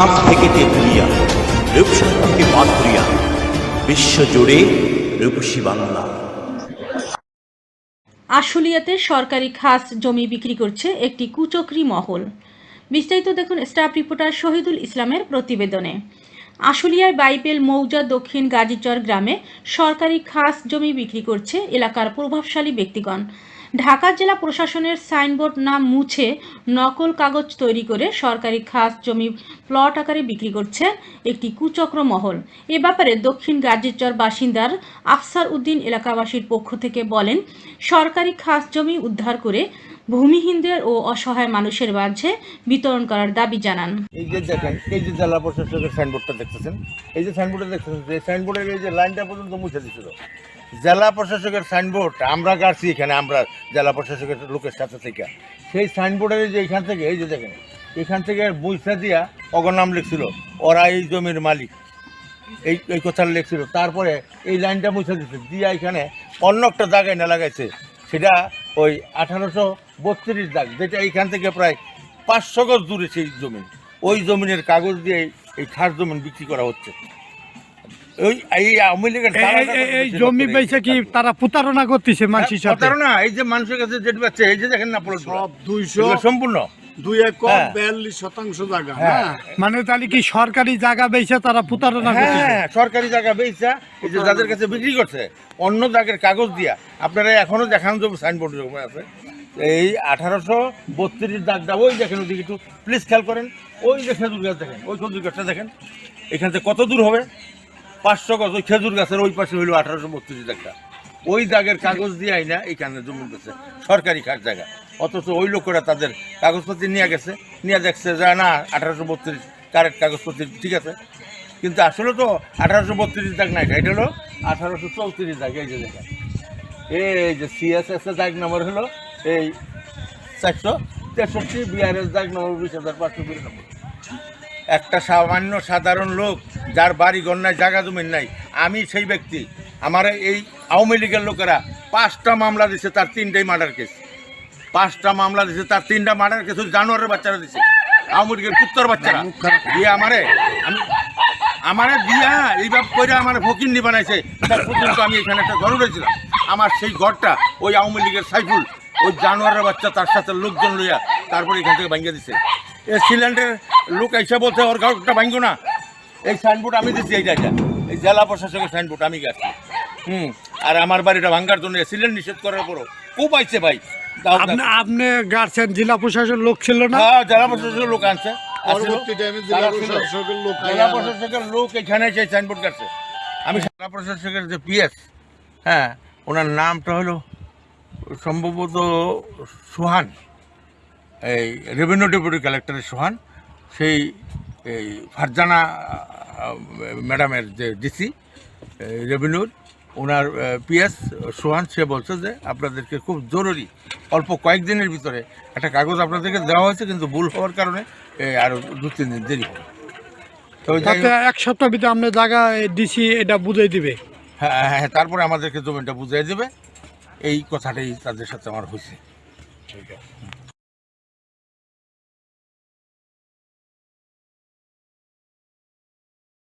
থেকে তেঁতুলিয়া রূপসা থেকে পাথুরিয়া বিশ্বজুড়ে রূপসী বাংলা। আশুলিয়াতে সরকারি খাস জমি বিক্রি করছে একটি কুচক্রি মহল। বিস্তারিত দেখুন স্টাফ রিপোর্টার শহীদুল ইসলামের প্রতিবেদনে। আশুলিয়ায় বাইপেল মৌজা দক্ষিণ গাজীচর গ্রামে সরকারি খাস জমি বিক্রি করছে এলাকার প্রভাবশালী ব্যক্তিগণ। ঢাকা জেলা প্রশাসনের সাইনবোর্ড নাম মুছে নকল কাগজ তৈরি করে সরকারি খাস জমি প্লট আকারে বিক্রি করছে একটি কুচক্র মহল। এ ব্যাপারে দক্ষিণ গাজীচর বাসিন্দার আফসার উদ্দিন এলাকাবাসীর পক্ষ থেকে বলেন, সরকারি খাস জমি উদ্ধার করে ভূমিহীনদের ও অসহায় মানুষের মাঝে বিতরণ করার দাবি জানান। এই যে দেখেন, এই যে জেলা সাইনবোর্ডটা দেখতেছেন, এই যে সাইনবোর্ডে দেখতেছেন, যে সাইনবোর্ডের এই যে লাইনটা পর্যন্ত মুছে জেলা প্রশাসকের সাইনবোর্ড, আমরা গাড়ছি এখানে, আমরা জেলা প্রশাসকের লোকের সাথে থেকে। সেই সাইনবোর্ডের যে এখান থেকে, এই যে দেখেন, এখান থেকে বুঝতে দিয়া অগর নাম লিখছিল, ওরা এই জমির মালিক। এই এই কথা লিখছিল, তারপরে এই লাইনটা মুছে দিচ্ছে দিয়া এখানে অন্য একটা জায়গায় না লাগাইছে। সেটা ওই আঠারোশো বত্রিশ দাগ, যেটা এইখান থেকে প্রায় পাঁচশো গজ দূরে সেই জমি। ওই জমিনের কাগজ দিয়ে এই- খাস জমিন বিক্রি করা হচ্ছে। এই এই- দালালরা এই- এই জমি। বেচে কি তারা প্রতারণা করতেছে মানুষের সাথে? প্রতারণা, এই যে মানুষের কাছে যেটা পাচ্ছে এই যে দেখেন না সব দুইশো সম্পূর্ণ? দুই একর হ্যাঁ। বিয়াল্লিশ শতাংশ জায়গা হ্যাঁ। হ্যাঁ। মানে তাহলে কি সরকারি জায়গা বেচে তারা প্রতারণা হ্যাঁ সরকারি জায়গা বেচা এই যে যাদের কাছে বিক্রি করছে অন্য জায়গার কাগজ দিয়া। আপনারা এখনও দেখানো যাবে সাইনবোর্ড যেরকম আছে। এই আঠারোশো বত্রিশ দাগটা ওই দেখেন ওদিকে একটু প্লিজ খেয়াল করেন। ওই যে খেজুর গাছ দেখেন ওই খেজুর গাছটা দেখেন। এখান থেকে কত দূর হবে? পাঁচশো গাছ ওই খেজুর গাছের ওই পাশে হইল আঠারোশো বত্রিশ দাগটা ওই দাগের কাগজ দিয়ে আইনা, এইখানে জমি গেছে সরকারি খাস জায়গা। অথচ ওই লোকেরা তাদের কাগজপত্র নিয়ে গেছে। নিয়ে দেখছে যে, না, আঠারোশো বত্রিশ, কারেক্ট কাগজপত্র, ঠিক আছে। কিন্তু আসলে তো আঠারোশো বত্রিশ দাগ নাই, এটা হলো আঠারোশো চৌত্রিশ দাগ, এই যে দেখেন। এই যে সিএসএস এর দাগ নম্বর হলো এই চারশো তেষট্টি বিআরএস দাগ নম্বর বিশ হাজার পাঁচশো বিরানব্বই। একটা সামান্য সাধারণ লোক যার বাড়ি, গন্যায় জায়গা জমিন নাই, আমি সেই ব্যক্তি। আমার এই আওয়ামী লীগের লোকেরা পাঁচটা মামলা দিছে, তার তিনটাই মার্ডার কেস পাঁচটা মামলা দিছে, তার তিনটা মার্ডার কেস জানোয়ারের বাচ্চারা দিছে, আওয়ামী লীগের কুত্তর বাচ্চারা। দিয়ে আমারে, আমি আমারে দিয়া এইভাবে করে আমার ফকিন্নি বানাইছে, তার পর্যন্ত আমি এখানে একটা ঘর উঠেছিলাম আমার সেই ঘরটা ওই আওয়ামী লীগের সাইফুল, ওই জানোয়ারের বাচ্চা, তার সাথে লোকজন লইয়া তারপরে এখান থেকে ভাঙ্গিয়ে দিছে। এ সিলিন্ডার লোক এসে বলছে, ওর ঘরটা ভাঙ্গো না। এই সাইনবোর্ড আমি দিচ্ছি এইটা এটা এই জেলা প্রশাসকের সাইনবোর্ড আমি গেছি। হুম আর আমার বাড়িটা ভাঙ্গার জন্য সিলিন্ডার নিষেধ করার পরও খুব আইছে ভাই। আপনি আপনি গার্ছেন জেলা প্রশাসন লোক ছিল না? হ্যাঁ জেলা প্রশাসনের লোক আনছে। জেলা প্রশাসকের লোক জেলা প্রশাসকের লোক এখানে সেই সাইনবোর্ড কাটছে। আমি জেলা প্রশাসকের যে পিএস হ্যাঁ ওনার নামটা হলো সম্ভবত সোহান। এই রেভিনিউ ডেপুটি কালেক্টরের সোহান। সেই এই ফারজানা ম্যাডামের যে ডিসি রেভিনিউর ওনার পিএস সোহান সে বলছে যে আপনাদেরকে খুব জরুরি অল্প কয়েকদিনের ভিতরে একটা কাগজ আপনাদেরকে দেওয়া হয়েছে কিন্তু ভুল হওয়ার কারণে আরও দু তিন দিন দেরি হবে। তো তাতে এক সপ্তাহ ভিতরে আপনার জায়গা ডিসি এটা বুঝাই দিবে। হ্যাঁ হ্যাঁ, হ্যাঁ তারপরে আমাদেরকে জমিটা বুঝিয়ে দেবে। এই কথাটাই তাদের সাথে আমার হয়েছে।